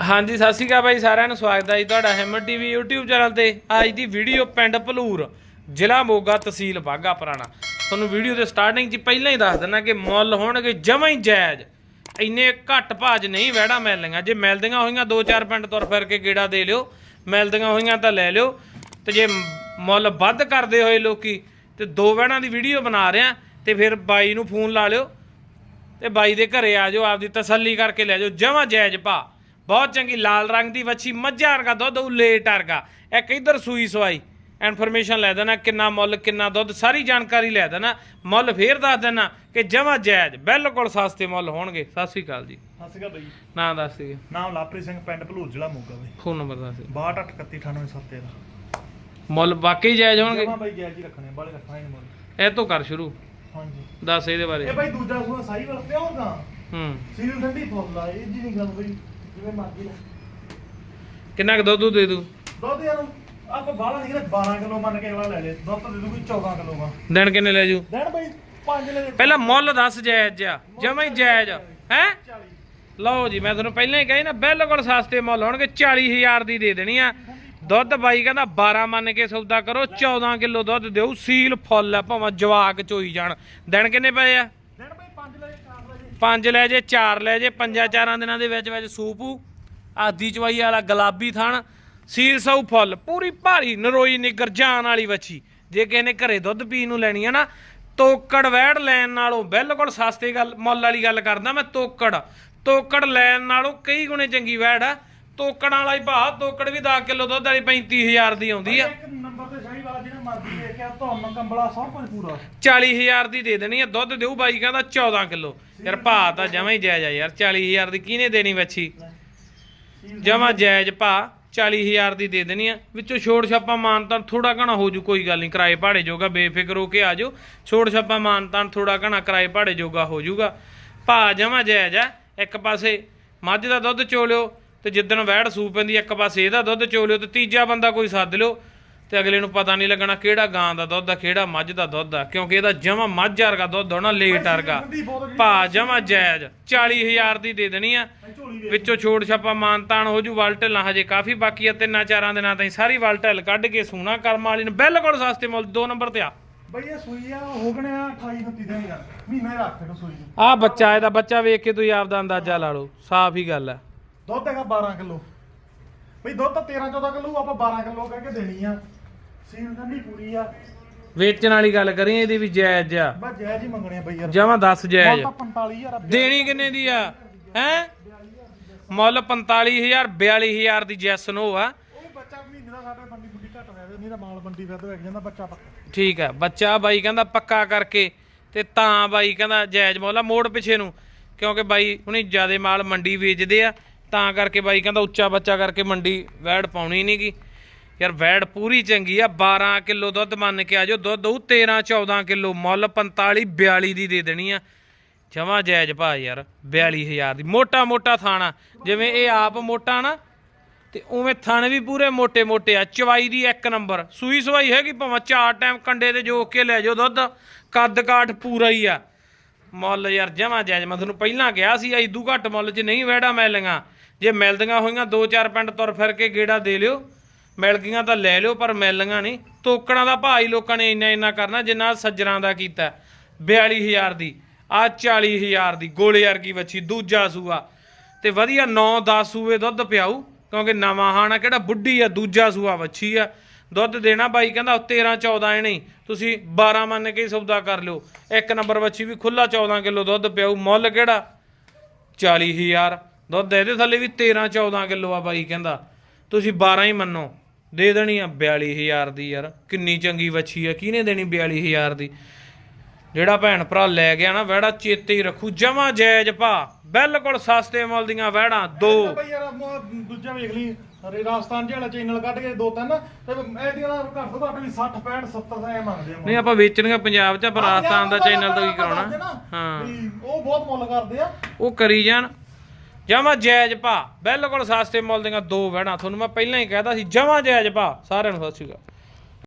ਹਾਂਜੀ, ਸਤਿ ਸ਼੍ਰੀ ਅਕਾਲ ਬਾਈ, ਸਾਰਿਆਂ ਨੂੰ ਸਵਾਗਤ ਹੈ ਜੀ ਤੁਹਾਡਾ ਹਿੰਮਤ ਟੀਵੀ YouTube ਚੈਨਲ ਤੇ। ਅੱਜ ਦੀ ਵੀਡੀਓ ਪਿੰਡ ਭਲੂਰ, ਜ਼ਿਲ੍ਹਾ ਮੋਗਾ ਤਹਿਸੀਲ ਬਾਗਾ ਪੁਰਾਣਾ। ਤੁਹਾਨੂੰ ਵੀਡੀਓ ਦੇ ਸਟਾਰਟਿੰਗ 'ਚ ਪਹਿਲਾਂ ਹੀ ਦੱਸ ਦਿੰਦਾ ਕਿ ਮੁੱਲ ਹੋਣਗੇ ਜਮਾਂ ਹੀ ਜਾਇਜ਼। ਇੰਨੇ ਘੱਟ ਭਾਜ ਨਹੀਂ ਵਹਿੜਾ ਮਿਲਣੀਆਂ। ਜੇ ਮਿਲਦੀਆਂ ਹੋਈਆਂ ਦੋ ਚਾਰ ਪਿੰਡ ਤੁਰ ਫਿਰ ਕੇ ਗੇੜਾ ਦੇ ਲਿਓ। ਮਿਲਦੀਆਂ ਹੋਈਆਂ ਤਾਂ ਲੈ ਲਿਓ। ਤੇ ਜੇ ਮੁੱਲ ਵੱਧ ਕਰਦੇ ਹੋਏ ਲੋਕੀ, ਤੇ ਦੋ ਵਹਿੜਾਂ ਦੀ ਵੀਡੀਓ ਬਣਾ ਰਿਆਂ ਤੇ ਫਿਰ ਬਾਈ ਨੂੰ ਫੋਨ ਲਾ ਲਿਓ। ਤੇ ਬਾਈ ਦੇ ਘਰੇ ਆ ਜਾਓ, ਆਪਦੀ ਤਸੱਲੀ ਕਰਕੇ ਲੈ ਜਾਓ। ਜਮਾਂ ਜਾਇਜ਼ ਭਾ ਬਹੁਤ ਚੰਗੀ ਲਾਲ ਰੰਗ ਦੀ ਵੱਛੀ ਮੱਝਾਂ ਵਰਗਾ ਦੁੱਧ ਉਲੇਟ ਵਰਗਾ। ਇੱਕ ਇਧਰ ਸੂਈ ਸਵਾਈ ਇਨਫੋਰਮੇਸ਼ਨ ਲੈ ਦੇਣਾ ਕਿੰਨਾ ਮੁੱਲ ਕਿੰਨਾ ਦੁੱਧ ਸਾਰੀ ਜਾਣਕਾਰੀ ਲੈ ਦੇਣਾ। ਮੁੱਲ ਫੇਰ ਦੱਸ ਦੇਣਾ ਕਿ ਜਮਾਂ ਜਾਇਜ਼ ਬਿਲਕੁਲ ਸਸਤੇ ਮੁੱਲ ਹੋਣਗੇ। ਸਤਿ ਸ੍ਰੀ ਅਕਾਲ ਜੀ। ਸਤਿ ਸ਼੍ਰੀ ਅਕਾਲ ਬਈ। ਨਾਂ ਦੱਸ ਦਿਓ ਨਾਮ ਲਾਪਰੀ ਸਿੰਘ ਪਿੰਡ ਭਲੂਰ ਜ਼ਿਲ੍ਹਾ ਮੋਗਾ ਬਈ। ਫੋਨ ਨੰਬਰ ਦੱਸ ਦਿਓ। 62389877 ਦਾ ਮੁੱਲ ਵਾਕਈ ਜਾਇਜ਼ ਹੋਣਗੇ? ਜਮਾ ਬਈ ਜੈਲ ਜੀ ਰੱਖਣੇ ਬਾਲੇ ਰੱਖਣਾ ਨਹੀਂ ਮੁੱਲ। ਇਹ ਤੋਂ ਕਰ ਸ਼ੁਰੂ। ਹਾਂਜੀ। ਦੱਸ ਇਹਦੇ ਬਾਰੇ। ਇਹ ਬਈ ਦੂਜਾ ਸੂਆ ਸਾਈ ਪਿਓ ਦਾ ਹੂੰ। ਸੀਲ ਠੰਡੀ ਫੁੱਲ ਆ ਇਹ ਜੀ ਨਹੀਂ ਗੱਲ ਬਈ। ਜਿਵੇਂ ਮਰਜ਼ੀ ਲੈ ਕਿੰਨਾ ਕੁ ਦੁੱਧ ਦੇ ਦੂ? ਦੁੱਧ ਯਾਰ ਆਪਾਂ ਬਾਹਲਾ ਨਹੀਂ ਕਿਹਾ 12 ਕਿਲੋ ਮੰਨ ਕੇ ਅਗਲਾ ਲੈ ਲੈ। ਦੁੱਧ ਦੇ ਦੂ ਕੋਈ 14 ਕਿਲੋ ਦਾ। ਦਿਨ ਕਿੰਨੇ ਲੈ ਜੂ? ਦੇਣ ਬਈ 5 ਲੈ ਪਹਿਲਾਂ ਮੁੱਲ ਦੱਸ ਜਾਇਜ਼ ਜਿਆ ਜਮਾਂ ਹੀ ਜਾਇਜ਼ ਹੈ? 40 ਲਓ ਜੀ ਮੈਂ ਤੁਹਾਨੂੰ ਪਹਿਲਾਂ ਹੀ ਕਹੀ ਨਾ ਬਿਲਕੁਲ ਸਸਤੇ ਮੁੱਲ ਹੋਣਗੇ 40000 ਦੀ ਦੇ ਦੇਣੀ ਆ। ਦੁੱਧ ਬਾਈ ਕਹਿੰਦਾ 12 ਮੰਨ ਕੇ ਸੌਦਾ ਕਰੋ 14 ਕਿਲੋ ਦੁੱਧ ਦਿਓ ਸੀਲ ਫੁੱਲ ਆ ਭਾਵੇਂ ਜਵਾਕ ਚੋਈ ਜਾਣ। ਦਿਨ ਕਿੰਨੇ ਪਏ ਆ ਦੇਣ ਬਈ 5 ਲੈ 4 ਲੈ ਜੀ ਪੰਜ ਲੈ ਜੇ, ਚਾਰ ਲੈ ਜੇ, ਪੰਜਾਂ ਚਾਰਾਂ ਦਿਨਾਂ ਦੇ ਵਿੱਚ ਵਿੱਚ ਸੂਪੂ ਆਦੀ ਚਵਾਈ ਵਾਲਾ ਗੁਲਾਬੀ ਥਣ, ਸੀਲ ਸੌ ਫੁੱਲ, ਪੂਰੀ ਭਾਰੀ ਨਰੋਈ ਨਿਗਰ ਜਾਨ ਵਾਲੀ ਵੱਛੀ। ਜੇ ਕਿਸੇ ਨੇ ਘਰੇ ਦੁੱਧ ਪੀਣ ਨੂੰ ਲੈਣੀ ਆ ਨਾ, ਤੋਕੜ ਵੈੜ ਲੈਣ ਨਾਲੋਂ ਬਿਲਕੁਲ ਸਸਤੇ ਗੱਲ, ਮੁੱਲ ਵਾਲੀ ਗੱਲ ਕਰਦਾ ਮੈਂ ਤੋਕੜ। ਤੋਕੜ ਲੈਣ ਨਾਲੋਂ ਕਈ ਗੁਣੇ ਚੰਗੀ ਵੈੜ ਆ। ਤੋਕੜਾਂ ਵਾਲਾ ਹੀ ਭਾਅ, ਤੋਕੜ ਵੀ 10 ਕਿਲੋ ਦੁੱਧ ਵਾਲੀ 35000 ਦੀ ਆਉਂਦੀ ਆ ਇੱਕ ਨੰਬਰ ਤੇ ਸਾਈ ਵਾਲਾ ਜਿਹੜਾ ਕੰਬਲਾ ਸਭ ਕੁਝ ਪੂਰਾ। 40000 ਦੀ ਦੇ ਦੇਣੀ ਆ ਦੁੱਧ ਦਿਓ ਬਾਈ ਕਹਿੰਦਾ 14 ਕਿਲੋ। ਯਾਰ ਭਾਅ ਤਾਂ ਜਮਾਂ ਹੀ ਜਾਇਜ਼ ਆ ਯਾਰ 40000 ਦੀ ਕਿਹਨੇ ਦੇਣੀ ਵੱਛੀ? ਜਮਾ ਜਾਇਜ਼ ਭਾ 40000 ਦੀ ਦੇ ਦੇਣੀ ਆ। ਵਿੱਚੋਂ ਛੋੜ ਛਾਪਾ ਮਾਨਤਾਨ ਥੋੜਾ ਘਣਾ ਹੋ ਜੂ ਕੋਈ ਗੱਲ ਨਹੀਂ ਕਿਰਾਏ ਭਾੜੇ ਜੋਗਾ ਬੇਫਿਕਰ ਹੋ ਕੇ ਆ ਜਾਓ। ਛੋੜ ਛਾਪਾ ਮਾਨਤਾਨ ਥੋੜਾ ਘਣਾ ਕਿਰਾਏ ਭਾੜੇ ਜੋਗਾ ਹੋ ਜੂਗਾ। ਭਾ ਜਮਾ ਜਾਇਜ਼ ਆ ਇੱਕ ਪਾਸੇ ਮੱਝ ਦਾ ਦੁੱਧ ਚੋਲਿਓ ਤੇ ਜਿੱਦਣ ਵੈੜ ਸੂ ਪੈਂਦੀ ਇੱਕ ਪਾਸੇ ਇਹਦਾ ਦੁੱਧ ਚੋਲਿਓ ਤੇ ਤੀਜਾ ਬੰਦਾ ਕੋਈ ਸੱਦ ਲਿਓ। ਤੇ ਅਗਲੇ ਨੂੰ ਪਤਾ ਨਹੀਂ ਲੱਗਣਾ ਕਿਹੜਾ ਗਾਂ ਦਾ ਦੁੱਧ ਆ ਕਿਹੜਾ ਮੱਝ ਦਾ ਦੁੱਧ ਆ ਕਿਉਂਕਿ ਇਹਦਾ ਜਮਾ ਮੱਝ ਵਰਗਾ ਦੁੱਧ ਹੋਣਾ ਲੇਟ ਵਰਗਾ। ਭਾ ਜਮਾ ਜਾਇਜ਼। 40000 ਦੀ ਦੇ ਦੇਣੀ ਆ। ਦੇ ਵਿੱਚੋਂ ਛੋੜ ਛਾਪਾ ਮਾਨਤਾਨ ਹੋ ਜੂ ਵਲਟਲ ਹਜੇ ਕਾਫੀ ਬਾਕੀ ਆ ਤਿੰਨਾਂ ਚਾਰਾਂ ਦਿਨਾਂ ਤਾਈਂ ਸਾਰੀ ਵਲਟਲ ਕੱਢ ਕੇ ਸੂਣਾ ਕਰਮ ਵਾਲੀ ਨੂੰ ਬਿਲਕੁਲ ਸਸਤੇ ਮੁੱਲ ਦੋ ਨੰਬਰ ਤੇ ਆ। ਬਈ ਇਹ ਸੂਈ ਆ ਹੋ ਗਣੇ ਆ 28 29 ਦਿਨ ਯਾਰ ਮਹੀਨਾ ਹੀ ਰੱਖ ਕੇ ਸੂਈ ਨੂੰ। ਆ ਬੱਚਾ ਇਹਦਾ ਬੱਚਾ ਵੇਖ ਕੇ ਤੁਸੀਂ ਆਪਦਾ ਅੰਦਾਜ਼ਾ ਲਾ ਲਓ ਸਾਫ਼ ਹੀ ਗੱਲ ਆ। ਦੁੱਧ ਹੈਗਾ 12 ਕਿਲੋ। ਬਈ ਦੁੱਧ ਤਾਂ 13 14 ਕਿਲੋ ਆਪਾਂ 12 ਕਿਲੋ ਕਹਿ ਕੇ ਦੇਣੀ ਆ। ਸੀਲ ਠੰਡੀ ਪੂਰੀ ਆ। ਵੇਚਣ ਵਾਲੀ ਗੱਲ ਕਰੀ ਇਹਦੀ ਵੀ ਜਾਇਜ਼ ਆ। ਬਸ ਜਾਇਜ਼ ਹੀ ਮੰਗਣੇ ਆ ਬਈ ਯਾਰ। ਜਮਾ 10 ਜਾਇਜ਼। ਮੁੱਲ ਤਾਂ 45000 ਆ ਦੇਣੀ ਕਿੰਨੇ ਦੀ ਆ? ਹੈ? ਮੁੱਲ 45000 42000 ਦੀ ਜੈਸਨ ਹੋ ਆ। ਉਹ ਬੱਚਾ ਮਹੀਨੇ ਦਾ ਸਾਡਾ ਬੰਦੀ ਬੁੱਢੀ ਘੱਟ ਰਹਿ ਨਹੀਂ ਤਾਂ ਮਾਲ ਬੰਦੀ ਫਿਰ ਵੇਖ ਜਾਂਦਾ ਬੱਚਾ ਪੱਕਾ। ਠੀਕ ਆ ਬੱਚਾ ਬਾਈ ਕਹਿੰਦਾ ਪੱਕਾ ਕਰਕੇ ਤੇ ਤਾਂ ਬਾਈ ਕਹਿੰਦਾ ਜਾਇਜ਼ ਮੁੱਲ ਆ ਮੋੜ ਪਿੱਛੇ ਨੂੰ ਕਿਉਂਕਿ ਬਾਈ ਹੁਣੀ ਜਿਆਦੇ ਮਾਲ ਮੰਡੀ ਵੇਚਦੇ ਆ ਤਾਂ ਕਰਕੇ ਬਾਈ ਕਹਿੰਦਾ ਉੱਚਾ ਬੱਚਾ ਕਰਕੇ ਮੰਡੀ ਵੈੜ ਪਾਉਣੀ ਨਹੀਂਗੀ ਯਾਰ ਵੈੜ ਪੂਰੀ ਚੰਗੀ ਆ 12 ਕਿਲੋ ਦੁੱਧ ਮੰਨ ਕੇ ਆਜੋ ਦੁੱਧ ਉਹ 13 14 ਕਿਲੋ, ਮੁੱਲ 45 42 ਦੀ ਦੇ ਦੇਣੀ ਆ। ਜਮਾ ਜਾਇਜ਼ ਭਾ ਯਾਰ 42000 ਦੀ। ਮੋਟਾ ਮੋਟਾ ਥਾਣਾ, ਜਿਵੇਂ ਇਹ ਆਪ ਮੋਟਾ ਨਾ, ਤੇ ਉਵੇਂ ਥਣ ਵੀ ਪੂਰੇ ਮੋਟੇ ਮੋਟੇ ਆ। ਚਵਾਈ ਦੀ ਇੱਕ ਨੰਬਰ, ਸੂਈ ਸਵਾਈ ਹੈਗੀ ਭਾਵੇਂ, ਚਾਰ ਟਾਈਮ ਕੰਡੇ ਤੇ ਜੋਕ ਕੇ ਲੈ ਜਾਓ ਦੁੱਧ, ਕੱਦ ਕਾਠ ਪੂਰਾ ਹੀ ਆ। ਮੁੱਲ ਯਾਰ ਜਮਾ ਜਾਇਜ਼, ਮੈਂ ਤੁਹਾਨੂੰ ਪਹਿਲਾਂ ਕਿਹਾ ਸੀ ਐਦੂ ਘੱਟ ਮੁੱਲ 'ਚ ਨਹੀਂ ਵੈੜਾ ਮਿਲਦੀਆਂ ਜੇ ਮਿਲਦੀਆਂ ਹੋਈਆਂ, ਦੋ ਚਾਰ ਪਿੰਡ ਤੁਰ ਫਿਰ ਕੇ ਗੇੜਾ ਦੇ ਲਿਓ। ਮਿਲ ਗਈਆਂ ਤਾਂ ਲੈ ਲਿਓ, ਪਰ ਮਿਲਣੀਆਂ ਨਹੀਂ। ਤੋਕੜਾਂ ਦਾ ਭਾਅ ਹੀ ਲੋਕਾਂ ਨੇ ਇੰਨਾ ਇੰਨਾ ਕਰਨਾ, ਜਿੰਨਾ ਸੱਜਰਾਂ ਦਾ ਕੀਤਾ। 42000 ਦੀ ਆ 40000 ਦੀ, ਗੋਲੇ ਵਰਗੀ ਵੱਛੀ, ਦੂਜਾ ਸੂਆ। ਤੇ ਵਧੀਆ 9-10 ਸੂਏ ਦੁੱਧ ਪਿਆਊ, ਕਿਉਂਕਿ ਨਵਾਂ ਹਾਣਾ ਕਿਹੜਾ ਬੁੱਢੀ ਆ, ਦੂਜਾ ਸੂਆ ਵੱਛੀ ਆ। ਦੁੱਧ ਦੇਣਾ ਬਾਈ ਕਹਿੰਦਾ 13 14 ਇਹ ਨਹੀਂ, ਤੁਸੀਂ 12 ਮੰਨ ਕੇ ਸੌਦਾ ਕਰ ਲਿਓ। ਇੱਕ ਨੰਬਰ ਵੱਛੀ ਵੀ ਖੁੱਲਾ 14 ਕਿਲੋ ਦੁੱਧ ਪਿਆਊ, ਮੁੱਲ ਕਿਹੜਾ? 40000 ਦੁੱਧ ਇਹਦੇ ਥੱਲੇ ਵੀ 13 14 ਕਿਲੋ ਆ ਬਾਈ ਕਹਿੰਦਾ। ਤੁਸੀਂ 12 ਹੀ ਮੰਨੋ। ਦੇ ਦੇਣੀ ਆ 42000 ਦੀ ਯਾਰ। ਕਿੰਨੀ ਚੰਗੀ ਵੱਛੀ ਆ ਕਿਹਨੇ ਦੇਣੀ 42000 ਦੀ? ਜਿਹੜਾ ਭੈਣ ਭਰਾ ਲੈ ਗਿਆ ਨਾ ਵਹਿੜਾ ਚੇਤੇ ਹੀ ਰੱਖੂ। ਜਮਾ ਜਾਇਜ਼ ਭਾ। ਬਿਲਕੁਲ ਸਸਤੇ ਮੁੱਲ ਦੀਆਂ ਵਹਿੜਾਂ ਦੋ। ਬਈ ਯਾਰ ਮ- ਦੂਜਾ ਵੇਖ ਲਈ ਰੇ ਰਾਜਸਥਾਨ ਜਿਹੜਾ ਚੈਨਲ ਕੱਢ ਕੇ ਦੋ ਤਿੰਨ ਤੇ ਇਹਦੀਆਂ ਦਾ ਘੱਟ ਤੋਂ ਘੱਟ ਵੀ 60 65 70 ਐ ਮੰਗਦੇ ਆ ਨਹੀਂ ਆਪਾਂ ਵੇਚਣੀਆਂ ਪੰਜਾਬ 'ਚ ਪਰ ਰਾਜਸਥਾਨ ਦਾ ਚੈਨਲ ਤੋਂ ਕੀ ਕਰਾਉਣਾ। ਹਾਂ। ਉਹ ਬਹੁਤ ਮੁੱਲ ਕਰਦੇ ਆ। ਉਹ ਕਰੀ ਜਾਣ। ਜਮਾ ਜਾਇਜ਼ ਭਾ। ਬਿਲਕੁਲ ਸਸਤੇ ਮੁੱਲ ਦੀਆਂ ਦੋ ਵਹਿੜਾਂ। ਤੁਹਾਨੂੰ ਮੈਂ ਪਹਿਲਾਂ ਹੀ ਕਹਿਦਾ ਸੀ, ਜਮਾ ਜਾਇਜ਼ ਭਾ। ਸਾਰਿਆਂ ਨੂੰ ਸਤਿ ਸ਼੍ਰੀ ਅਕਾਲ।